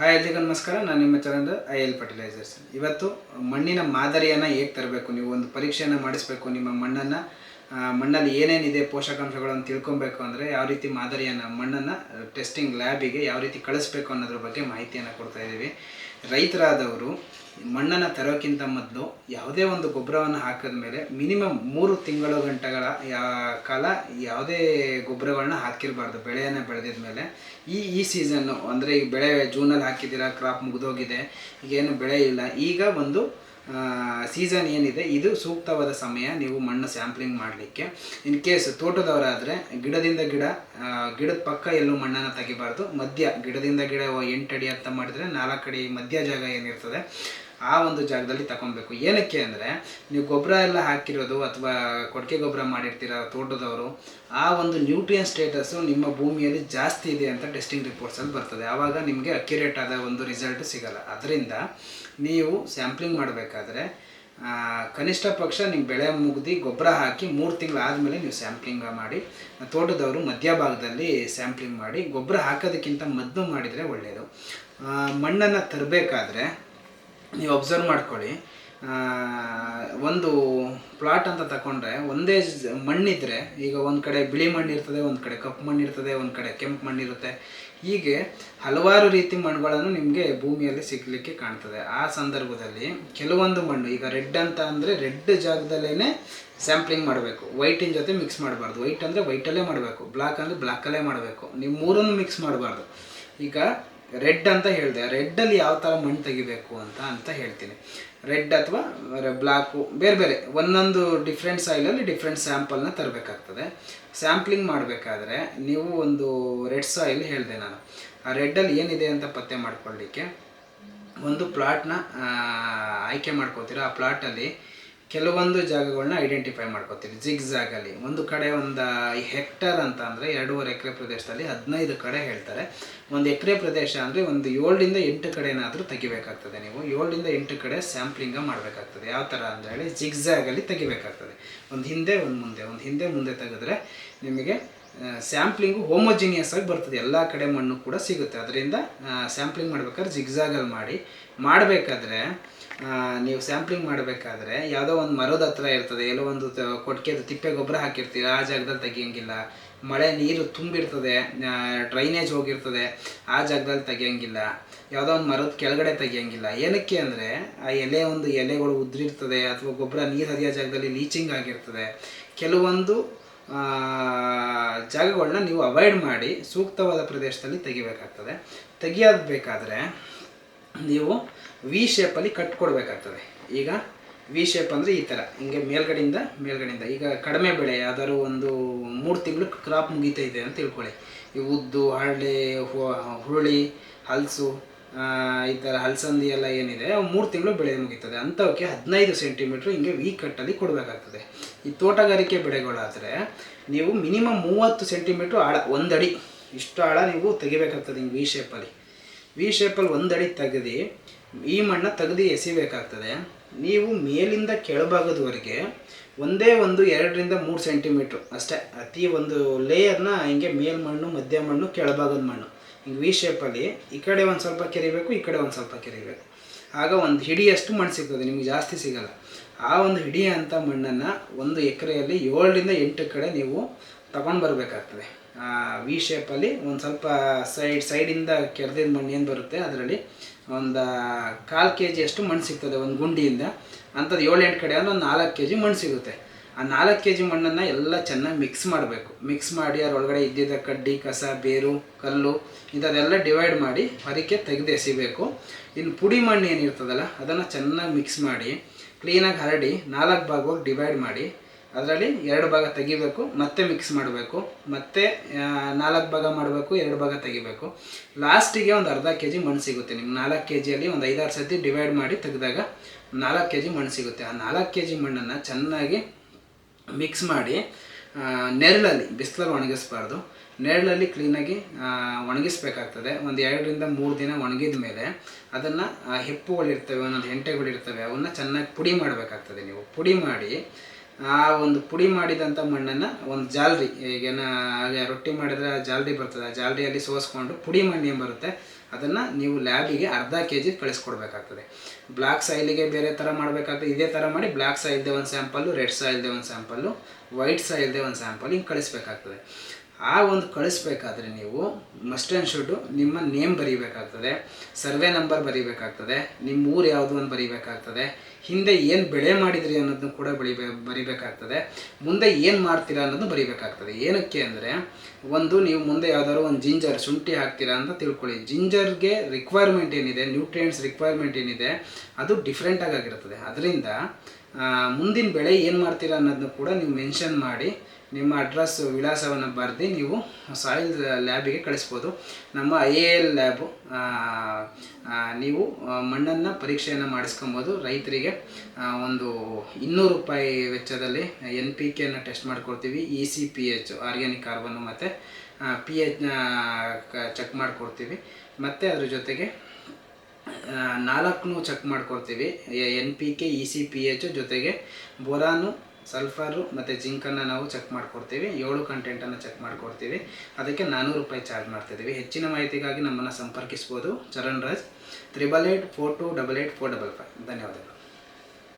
Hi ಎಲ್ರಿಗೂ ನಮಸ್ಕಾರ. ನಾನು ನಿಮ್ಮ ಚರಂದ್ರ ಐ ಎಲ್ ಫರ್ಟಿಲೈಸರ್ಸ್ ಇವತ್ತು ಮಣ್ಣಿನ ಮಾದರಿಯನ್ನು ಹೇಗೆ ತರಬೇಕು? ನೀವು ಒಂದು ಪರೀಕ್ಷೆಯನ್ನು ಮಾಡಿಸಬೇಕು, ನಿಮ್ಮ ಮಣ್ಣನ್ನು ಮಣ್ಣಲ್ಲಿ ಏನೇನಿದೆ ಪೋಷಕಾಂಶಗಳನ್ನು ತಿಳ್ಕೊಬೇಕು ಅಂದರೆ ಯಾವ ರೀತಿ ಮಾದರಿಯನ್ನು, ಮಣ್ಣನ್ನು ಟೆಸ್ಟಿಂಗ್ ಲ್ಯಾಬಿಗೆ ಯಾವ ರೀತಿ ಕಳಿಸ್ಬೇಕು ಅನ್ನೋದ್ರ ಬಗ್ಗೆ ಮಾಹಿತಿಯನ್ನು ಕೊಡ್ತಾ ಇದ್ದೀವಿ. ರೈತರಾದವರು ಮಣ್ಣನ್ನು ತರೋಕ್ಕಿಂತ ಮೊದಲು ಯಾವುದೇ ಒಂದು ಗೊಬ್ಬರವನ್ನು ಹಾಕಿದ ಮೇಲೆ ಮಿನಿಮಮ್ ಮೂರು ತಿಂಗಳು ಗಂಟೆಗಳ, ಯಾ, ಕಾಲ ಯಾವುದೇ ಗೊಬ್ಬರಗಳನ್ನ ಹಾಕಿರಬಾರ್ದು. ಬೆಳೆಯನ್ನು ಬೆಳೆದಿದ ಮೇಲೆ ಈ ಈ ಸೀಸನ್ನು ಅಂದರೆ ಈಗ ಬೆಳೆ ಜೂನಲ್ಲಿ ಹಾಕಿದ್ದೀರಾ ಕ್ರಾಪ್ ಮುಗಿದೋಗಿದೆ, ಈಗೇನು ಬೆಳೆ ಇಲ್ಲ, ಈಗ ಒಂದು ಸೀಸನ್ ಏನಿದೆ, ಇದು ಸೂಕ್ತವಾದ ಸಮಯ ನೀವು ಮಣ್ಣು ಸ್ಯಾಂಪ್ಲಿಂಗ್ ಮಾಡಲಿಕ್ಕೆ. ಇನ್ ಕೇಸ್ ತೋಟದವರಾದರೆ, ಗಿಡದಿಂದ ಗಿಡ ಗಿಡದ ಪಕ್ಕ ಎಲ್ಲೂ ಮಣ್ಣನ್ನು ತೆಗಿಬಾರ್ದು. ಮಧ್ಯ, ಗಿಡದಿಂದ ಗಿಡ ಎಂಟು ಅಡಿ ಅಂತ ಮಾಡಿದರೆ ನಾಲ್ಕು ಅಡಿ ಮಧ್ಯ ಜಾಗ ಏನಿರ್ತದೆ. ಆ ಒಂದು ಜಾಗದಲ್ಲಿ ತಗೊಬೇಕು ಏನಕ್ಕೆ ಅಂದರೆ, ನೀವು ಗೊಬ್ಬರ ಎಲ್ಲ ಹಾಕಿರೋದು ಅಥವಾ ಕೊಟ್ಟಿಗೆ ಗೊಬ್ಬರ ಮಾಡಿರ್ತೀರ ತೋಟದವರು, ಆ ಒಂದು ನ್ಯೂಟ್ರಿಯನ್ ಸ್ಟೇಟಸ್ಸು ನಿಮ್ಮ ಭೂಮಿಯಲ್ಲಿ ಜಾಸ್ತಿ ಇದೆ ಅಂತ ಟೆಸ್ಟಿಂಗ್ ರಿಪೋರ್ಟ್ಸಲ್ಲಿ ಬರ್ತದೆ. ಆವಾಗ ನಿಮಗೆ ಅಕ್ಯುರೇಟ್ ಆದ ಒಂದು ರಿಸಲ್ಟ್ ಸಿಗಲ್ಲ. ಅದರಿಂದ ನೀವು ಸ್ಯಾಂಪ್ಲಿಂಗ್ ಮಾಡಬೇಕಾದ್ರೆ ಕನಿಷ್ಠ ಪಕ್ಷ ನಿಮ್ಮ ಬೆಳೆ ಮುಗ್ದು ಗೊಬ್ಬರ ಹಾಕಿ ಮೂರು ತಿಂಗಳು ಆದಮೇಲೆ ನೀವು ಸ್ಯಾಂಪ್ಲಿಂಗ್ ಮಾಡಿ, ತೋಟದವರು ಮಧ್ಯಭಾಗದಲ್ಲಿ ಸ್ಯಾಂಪ್ಲಿಂಗ್ ಮಾಡಿ, ಗೊಬ್ಬರ ಹಾಕೋದಕ್ಕಿಂತ ಮದ್ದು ಮಾಡಿದರೆ ಒಳ್ಳೆಯದು ಮಣ್ಣನ್ನು ತರಬೇಕಾದ್ರೆ ನೀವು ಅಬ್ಸರ್ವ್ ಮಾಡ್ಕೊಳ್ಳಿ. ಒಂದು ಪ್ಲಾಟ್ ಅಂತ ತಗೊಂಡ್ರೆ ಒಂದೇ ಮಣ್ಣಿದ್ರೆ, ಈಗ ಒಂದು ಕಡೆ ಬಿಳಿ ಮಣ್ಣು ಇರ್ತದೆ, ಒಂದು ಕಡೆ ಕಪ್ಪು ಮಣ್ಣು ಇರ್ತದೆ, ಒಂದು ಕಡೆ ಕೆಂಪು ಮಣ್ಣಿರುತ್ತೆ ಹೀಗೆ ಹಲವಾರು ರೀತಿ ಮಣ್ಣುಗಳನ್ನು ನಿಮಗೆ ಭೂಮಿಯಲ್ಲಿ ಸಿಗಲಿಕ್ಕೆ ಕಾಣ್ತದೆ. ಆ ಸಂದರ್ಭದಲ್ಲಿ ಕೆಲವೊಂದು ಮಣ್ಣು, ಈಗ ರೆಡ್ ಅಂತ ಅಂದರೆ ರೆಡ್ ಜಾಗದಲ್ಲೇ ಸ್ಯಾಂಪ್ಲಿಂಗ್ ಮಾಡಬೇಕು. ವೈಟಿನ ಜೊತೆ ಮಿಕ್ಸ್ ಮಾಡಬಾರ್ದು. ವೈಟ್ ಅಂದರೆ ವೈಟಲ್ಲೇ ಮಾಡಬೇಕು. ಬ್ಲ್ಯಾಕ್ ಅಂದರೆ ಬ್ಲ್ಯಾಕಲ್ಲೇ ಮಾಡಬೇಕು. ನೀವು ಮೂರನ್ನು ಮಿಕ್ಸ್ ಮಾಡಬಾರ್ದು. ಈಗ ರೆಡ್ ಅಂತ ಹೇಳಿದೆ. ರೆಡ್ಡಲ್ಲಿ ಯಾವ ಥರ ಮಣ್ಣು ತೆಗಿಬೇಕು ಅಂತ ಅಂತ ಹೇಳ್ತೀನಿ. ರೆಡ್ ಅಥವಾ ಬ್ಲ್ಯಾಕು ಬೇರೆ ಬೇರೆ, ಒಂದೊಂದು ಡಿಫ್ರೆಂಟ್ ಸಾಯಿಲಲ್ಲಿ ಡಿಫ್ರೆಂಟ್ ಸ್ಯಾಂಪಲ್ನ ತರಬೇಕಾಗ್ತದೆ. ಸ್ಯಾಂಪ್ಲಿಂಗ್ ಮಾಡಬೇಕಾದ್ರೆ ನೀವು ಒಂದು ರೆಡ್ ಸಾಯಿಲ್ ಹೇಳಿದೆ ನಾನು. ಆ ರೆಡ್ಡಲ್ಲಿ ಏನಿದೆ ಅಂತ ಪತ್ತೆ ಮಾಡ್ಕೊಳ್ಳಿಕ್ಕೆ ಒಂದು ಪ್ಲಾಟ್ನ ಆಯ್ಕೆ ಮಾಡ್ಕೋತೀರ. ಆ ಪ್ಲಾಟಲ್ಲಿ ಕೆಲವೊಂದು ಜಾಗಗಳನ್ನ ಐಡೆಂಟಿಫೈ ಮಾಡ್ಕೋತೀವಿ ಜಿಗ್ ಜಾಗಲ್ಲಿ ಒಂದು ಕಡೆ ಒಂದು ಹೆಕ್ಟರ್ ಅಂತ ಅಂದರೆ ಎರಡೂವರೆ ಎಕರೆ ಪ್ರದೇಶದಲ್ಲಿ ಹದಿನೈದು ಕಡೆ ಹೇಳ್ತಾರೆ. ಒಂದು ಎಕರೆ ಪ್ರದೇಶ ಅಂದರೆ ಒಂದು ಏಳರಿಂದ ಎಂಟು ಕಡೆನಾದರೂ ತೆಗಿಬೇಕಾಗ್ತದೆ ನೀವು. ಏಳರಿಂದ ಎಂಟು ಕಡೆ ಸ್ಯಾಂಪ್ಲಿಂಗ ಮಾಡಬೇಕಾಗ್ತದೆ. ಯಾವ ಥರ ಅಂತ ಹೇಳಿ ಜಿಗ್ ಜಾಗಲ್ಲಿ ತೆಗಿಬೇಕಾಗ್ತದೆ. ಒಂದು ಹಿಂದೆ, ಒಂದು ಮುಂದೆ. ಒಂದು ಹಿಂದೆ, ಮುಂದೆ ತೆಗೆದ್ರೆ ನಿಮಗೆ ಸ್ಯಾಂಪ್ಲಿಂಗು ಹೋಮೋಜಿನಿಯಸ್ ಆಗಿ ಬರ್ತದೆ. ಎಲ್ಲ ಕಡೆ ಮಣ್ಣು ಕೂಡ ಸಿಗುತ್ತೆ. ಅದರಿಂದ ಸ್ಯಾಂಪ್ಲಿಂಗ್ ಮಾಡ್ಬೇಕಾದ್ರೆ ಜಿಗ್ಜಾಗಲ್ಲಿ ಮಾಡಿ. ಮಾಡಬೇಕಾದ್ರೆ ನೀವು ಸ್ಯಾಂಪ್ಲಿಂಗ್ ಮಾಡಬೇಕಾದ್ರೆ ಯಾವುದೋ ಒಂದು ಮರದ ಹತ್ರ ಇರ್ತದೆ, ಎಲ್ಲೋ ಒಂದು ಕೊಟ್ಟಿಗೆ ಕೊಟ್ಟಿಗೆದು ತಿಪ್ಪೆ ಗೊಬ್ಬರ ಹಾಕಿರ್ತೀರ, ಆ ಜಾಗದಲ್ಲಿ ತೆಗಿಯಂಗಿಲ್ಲ. ಮಳೆ ನೀರು ತುಂಬಿರ್ತದೆ ಡ್ರೈನೇಜ್ ಹೋಗಿರ್ತದೆ, ಆ ಜಾಗದಲ್ಲಿ ತೆಗಿಯಂಗಿಲ್ಲ. ಯಾವುದೋ ಒಂದು ಮರದ ಕೆಳಗಡೆ ತೆಗಿಯಂಗಿಲ್ಲ. ಏನಕ್ಕೆ ಅಂದರೆ, ಆ ಎಲೆ ಒಂದು ಎಲೆಗಳು ಉದುರಿರ್ತದೆ, ಅಥವಾ ಗೊಬ್ಬರ ನೀರು ಹರಿಯೋ ಜಾಗದಲ್ಲಿ ಲೀಚಿಂಗ್ ಆಗಿರ್ತದೆ. ಕೆಲವೊಂದು ಜಾಗಗಳನ್ನ ನೀವು ಅವಾಯ್ಡ್ ಮಾಡಿ ಸೂಕ್ತವಾದ ಪ್ರದೇಶದಲ್ಲಿ ತೆಗಿಬೇಕಾಗ್ತದೆ. ತೆಗಿಯೋದು ಬೇಕಾದರೆ ನೀವು ವಿ ಶೇಪಲ್ಲಿ ಕಟ್ ಕೊಡಬೇಕಾಗ್ತದೆ. ಈಗ ವಿ ಶೇಪ್ ಅಂದರೆ ಈ ಥರ ಹಿಂಗೆ ಮೇಲ್ಗಡೆಯಿಂದ ಮೇಲ್ಗಡೆಯಿಂದ. ಈಗ ಕಡಿಮೆ ಬೆಳೆ, ಯಾವ್ದಾದ್ರು ಒಂದು ಮೂರು ತಿಂಗಳು ಕ್ರಾಪ್ ಮುಗಿತೈತೆ ಅಂತ ತಿಳ್ಕೊಳ್ಳಿ. ಈ ಉದ್ದು, ಹರಳೆ ಹುರುಳಿ, ಹಲಸು ಈ ಥರ ಹಲಸಂದಿ ಎಲ್ಲ ಏನಿದೆ ಮೂರು ತಿಂಗಳು ಬೆಳೆ ಮುಗಿತದೆ. ಅಂಥವಕ್ಕೆ ಹದಿನೈದು ಸೆಂಟಿಮೀಟ್ರ್ ಹಿಂಗೆ ವಿ ಕಟ್ಟಲ್ಲಿ ಕೊಡಬೇಕಾಗ್ತದೆ. ಈ ತೋಟಗಾರಿಕೆ ಬೆಳೆಗಳಾದರೆ ನೀವು ಮಿನಿಮಮ್ ಮೂವತ್ತು ಸೆಂಟಿಮೀಟ್ರ್ ಆಳ, ಒಂದಡಿ, ಇಷ್ಟು ಆಳ ನೀವು ತೆಗಿಬೇಕಾಗ್ತದೆ ಹಿಂಗೆ ವಿ ಶೇಪಲ್ಲಿ ವಿ ಶೇಪಲ್ಲಿ ಒಂದಡಿ ತೆಗೆದು, ಈ ಮಣ್ಣು ತೆಗೆದು ಎಸಿಬೇಕಾಗ್ತದೆ. ನೀವು ಮೇಲಿಂದ ಕೆಳಭಾಗದವರೆಗೆ ಒಂದೇ ಒಂದು ಎರಡರಿಂದ ಮೂರು ಸೆಂಟಿಮೀಟ್ರ್ ಅಷ್ಟೇ, ಅತಿ ಒಂದು ಲೇಯರ್ನ ಹಿಂಗೆ ಮೇಲ್ಮಣ್ಣು ಮಧ್ಯ ಮಣ್ಣು, ಕೆಳಭಾಗದ ಮಣ್ಣು. ಹಿಂಗೆ ವಿ ಶೇಪಲ್ಲಿ ಈ ಕಡೆ ಒಂದು ಸ್ವಲ್ಪ ಕೆರಿಬೇಕು, ಈ ಕಡೆ ಒಂದು ಸ್ವಲ್ಪ ಕೆರಿಬೇಕು. ಆಗ ಒಂದು ಹಿಡಿಯಷ್ಟು ಮಣ್ಣು ಸಿಗ್ತದೆ, ನಿಮ್ಗೆ ಜಾಸ್ತಿ ಸಿಗಲ್ಲ. ಆ ಒಂದು ಹಿಡಿಯ ಅಂತ ಮಣ್ಣನ್ನು ಒಂದು ಎಕರೆಯಲ್ಲಿ ಏಳರಿಂದ ಎಂಟು ಕಡೆ ನೀವು ತಗೊಂಡು ಬರಬೇಕಾಗ್ತದೆ. ವಿ ಶೇಪಲ್ಲಿ ಒಂದು ಸ್ವಲ್ಪ ಸೈಡ್ ಸೈಡಿಂದ ಕೆರೆದಿದ್ದ ಮಣ್ಣು ಏನು ಬರುತ್ತೆ? ಅದರಲ್ಲಿ ಒಂದು ಕಾಲು ಕೆ ಜಿಯಷ್ಟು ಮಣ್ಣು ಸಿಗ್ತದೆ ಒಂದು ಗುಂಡಿಯಿಂದ. ಅಂಥದ್ದು ಏಳು ಎಂಟು ಕಡೆ ಅಂದರೆ ಒಂದು ನಾಲ್ಕು ಕೆ ಜಿ ಮಣ್ಣು ಸಿಗುತ್ತೆ. ಆ ನಾಲ್ಕು ಕೆ ಜಿ ಮಣ್ಣನ್ನು ಎಲ್ಲ ಚೆನ್ನಾಗಿ ಮಿಕ್ಸ್ ಮಾಡಬೇಕು. ಮಿಕ್ಸ್ ಮಾಡಿ ಅದರೊಳಗಡೆ ಇದ್ದಿದ್ದ ಕಡ್ಡಿ, ಕಸ, ಬೇರು, ಕಲ್ಲು ಇಂಥದ್ದೆಲ್ಲ ಡಿವೈಡ್ ಮಾಡಿ ಹೊರಕ್ಕೆ ತೆಗೆದು ಎಸಿಬೇಕು. ಇನ್ನು ಪುಡಿ ಮಣ್ಣು ಏನಿರ್ತದಲ್ಲ ಅದನ್ನು ಚೆನ್ನಾಗಿ ಮಿಕ್ಸ್ ಮಾಡಿ ಕ್ಲೀನಾಗಿ ಹರಡಿ ನಾಲ್ಕು ಭಾಗವಾಗಿ ಡಿವೈಡ್ ಮಾಡಿ ಅದರಲ್ಲಿ ಎರಡು ಭಾಗ ತೆಗಿಬೇಕು, ಮತ್ತೆ ಮಿಕ್ಸ್ ಮಾಡಬೇಕು, ಮತ್ತೆ ನಾಲ್ಕು ಭಾಗ ಮಾಡಬೇಕು, ಎರಡು ಭಾಗ ತೆಗಿಬೇಕು. ಲಾಸ್ಟಿಗೆ ಒಂದು ಅರ್ಧ ಕೆ ಜಿ ಮಣ್ಣು ಸಿಗುತ್ತೆ. ನಿಮ್ಗೆ ನಾಲ್ಕು ಕೆ ಜಿಯಲ್ಲಿ ಒಂದು ಐದಾರು ಸತಿ ಡಿವೈಡ್ ಮಾಡಿ ತೆಗೆದಾಗ ನಾಲ್ಕು ಕೆ ಜಿ ಮಣ್ಣು ಸಿಗುತ್ತೆ. ಆ ನಾಲ್ಕು ಕೆ ಜಿ ಮಣ್ಣನ್ನು ಚೆನ್ನಾಗಿ ಮಿಕ್ಸ್ ಮಾಡಿ ನೆರಳಲ್ಲಿ, ಬಿಸಿಲಲ್ಲಿ ಒಣಗಿಸ್ಬಾರ್ದು. ನೆರಳಲ್ಲಿ ಕ್ಲೀನಾಗಿ ಒಣಗಿಸ್ಬೇಕಾಗ್ತದೆ. ಒಂದು ಎರಡರಿಂದ ಮೂರು ದಿನ ಒಣಗಿದ ಮೇಲೆ ಅದನ್ನು ಹೆಪ್ಪುಗಳಿರ್ತವೆ, ಒಂದೊಂದು ಹೆಂಟೆಗಳಿರ್ತವೆ, ಅವನ್ನ ಚೆನ್ನಾಗಿ ಪುಡಿ ಮಾಡಬೇಕಾಗ್ತದೆ ನೀವು. ಪುಡಿ ಮಾಡಿ ಆ ಒಂದು ಪುಡಿ ಮಾಡಿದಂಥ ಮಣ್ಣನ್ನು ಒಂದು ಜಾಲ್ರಿ ಈಗೇನ ರೊಟ್ಟಿ ಮಾಡಿದ್ರೆ ಜಾಲ್ರಿ ಬರ್ತದೆ, ಆ ಜಾಲ್ರಿಯಲ್ಲಿ ಸೋಸ್ಕೊಂಡು ಪುಡಿ ಮಣ್ಣು ಏನು ಬರುತ್ತೆ, ಅದನ್ನು ನೀವು ಲ್ಯಾಬಿಗೆ ಅರ್ಧ ಕೆ ಜಿ ಕಳಿಸ್ಕೊಡ್ಬೇಕಾಗ್ತದೆ ಬ್ಲ್ಯಾಕ್ ಸಾಯಿಲಿಗೆ ಬೇರೆ ಥರ ಮಾಡಬೇಕಾಗ್ತದೆ, ಇದೇ ಥರ ಮಾಡಿ ಬ್ಲ್ಯಾಕ್ ಸಾಯಿಲ್ದೆ ಒಂದು ಸ್ಯಾಂಪಲ್ಲು ರೆಡ್ ಸಾಯಿಲ್ದೆ ಒಂದು ಸ್ಯಾಂಪಲ್ಲು ವೈಟ್ ಸಾಯಿಲ್ದೆ ಒಂದು ಸ್ಯಾಂಪಲ್ ಹಿಂಗೆ ಕಳಿಸ್ಬೇಕಾಗ್ತದೆ. ಆ ಒಂದು ಕಳಿಸ್ಬೇಕಾದ್ರೆ ನೀವು ಮಸ್ಟ್ ಆ್ಯಂಡ್ ಶುಡ್ಡು ನಿಮ್ಮ ನೇಮ್ ಬರೀಬೇಕಾಗ್ತದೆ, ಸರ್ವೆ ನಂಬರ್ ಬರೀಬೇಕಾಗ್ತದೆ ನಿಮ್ಮ ಊರು ಯಾವುದು ಅಂತ ಬರೀಬೇಕಾಗ್ತದೆ, ಹಿಂದೆ ಏನು ಬೆಳೆ ಮಾಡಿದ್ರಿ ಅನ್ನೋದನ್ನು ಕೂಡ ಬಳಿಬೇ ಬರಿಬೇಕಾಗ್ತದೆ, ಮುಂದೆ ಏನು ಮಾಡ್ತೀರಾ ಅನ್ನೋದು ಬರೀಬೇಕಾಗ್ತದೆ. ಏನಕ್ಕೆ ಅಂದರೆ ಒಂದು ನೀವು ಮುಂದೆ ಯಾವ್ದಾದ್ರು ಒಂದು ಜಿಂಜರ್ ಶುಂಠಿ ಹಾಕ್ತೀರಾ ಅಂತ ತಿಳ್ಕೊಳ್ಳಿ. ಜಿಂಜರ್ಗೆ ರಿಕ್ವೈರ್ಮೆಂಟ್ ಏನಿದೆ ನ್ಯೂಟ್ರಿಯೆಂಟ್ಸ್ ರಿಕ್ವೈರ್ಮೆಂಟ್ ಏನಿದೆ, ಅದು ಡಿಫ್ರೆಂಟಾಗಿ ಆಗಿರ್ತದೆ. ಅದರಿಂದ ಮುಂದಿನ ಬೆಳೆ ಏನು ಮಾಡ್ತೀರಾ ಅನ್ನೋದನ್ನು ಕೂಡ ನೀವು ಮೆನ್ಷನ್ ಮಾಡಿ, ನಿಮ್ಮ ಅಡ್ರೆಸ್ ವಿಳಾಸವನ್ನು ಬರೆದು ನೀವು ಸಾಯಿಲ್ ಲ್ಯಾಬಿಗೆ ಕಳಿಸ್ಬೋದು. ನಮ್ಮ ಐ ಎ ಎಲ್ ಲ್ಯಾಬು ನೀವು ಮಣ್ಣನ್ನು ಪರೀಕ್ಷೆಯನ್ನು ಮಾಡಿಸ್ಕೊಬೋದು ರೈತರಿಗೆ. ಒಂದು ಇನ್ನೂರು ರೂಪಾಯಿ ವೆಚ್ಚದಲ್ಲಿ ಎನ್ ಪಿ ಕೆಯನ್ನು ಟೆಸ್ಟ್ ಮಾಡಿಕೊಡ್ತೀವಿ E C P H organic carbon ಮತ್ತು ಪಿ ಎಚ್ನ ಚೆಕ್ ಮಾಡಿಕೊಡ್ತೀವಿ. ಮತ್ತು ಅದ್ರ ಜೊತೆಗೆ ನಾಲ್ಕನ್ನು ಚೆಕ್ ಮಾಡ್ಕೊಳ್ತೀವಿ. N P K, E C P H ಜೊತೆಗೆ ಬೋರಾನು, ಸಲ್ಫರು ಮತ್ತು ಜಿಂಕನ್ನು ನಾವು ಚೆಕ್ ಮಾಡ್ಕೊಡ್ತೀವಿ. ಏಳು ಕಂಟೆಂಟನ್ನು ಚೆಕ್ ಮಾಡ್ಕೊಡ್ತೀವಿ. ಅದಕ್ಕೆ ನಾನ್ನೂರು ರೂಪಾಯಿ ಚಾರ್ಜ್ ಮಾಡ್ತಿದ್ದೀವಿ. ಹೆಚ್ಚಿನ ಮಾಹಿತಿಗಾಗಿ ನಮ್ಮನ್ನು ಸಂಪರ್ಕಿಸ್ಬೋದು. Charan Raj triple eight four two double eight four double five ಧನ್ಯವಾದಗಳು.